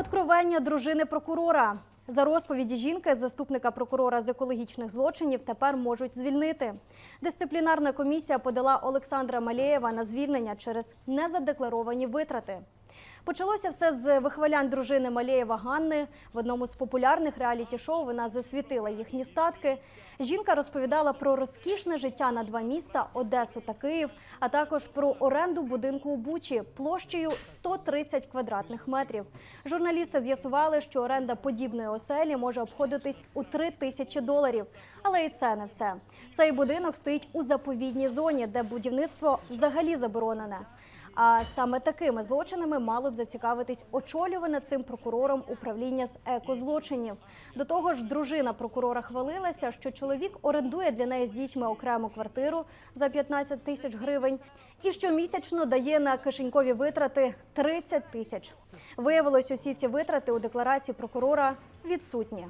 Откровення дружини прокурора. За розповіді жінки, заступника прокурора з екологічних злочинів тепер можуть звільнити. Дисциплінарна комісія подала Олександра Малєєва на звільнення через незадекларовані витрати. Почалося все з вихвалянь дружини Малєєва Ганни. В одному з популярних реаліті-шоу вона засвітила їхні статки. Жінка розповідала про розкішне життя на два міста Одесу та Київ, а також про оренду будинку у Бучі площею 130 квадратних метрів. Журналісти з'ясували, що оренда подібної оселі може обходитись у 3 тисячі доларів. Але і це не все. Цей будинок стоїть у заповідній зоні, де будівництво взагалі заборонене. А саме такими злочинами мало б зацікавитись очолюване цим прокурором управління з екозлочинів. До того ж, дружина прокурора хвалилася, що чоловік орендує для неї з дітьми окрему квартиру за 15 тисяч гривень і щомісячно дає на кишенькові витрати 30 тисяч. Виявилось, усі ці витрати у декларації прокурора відсутні.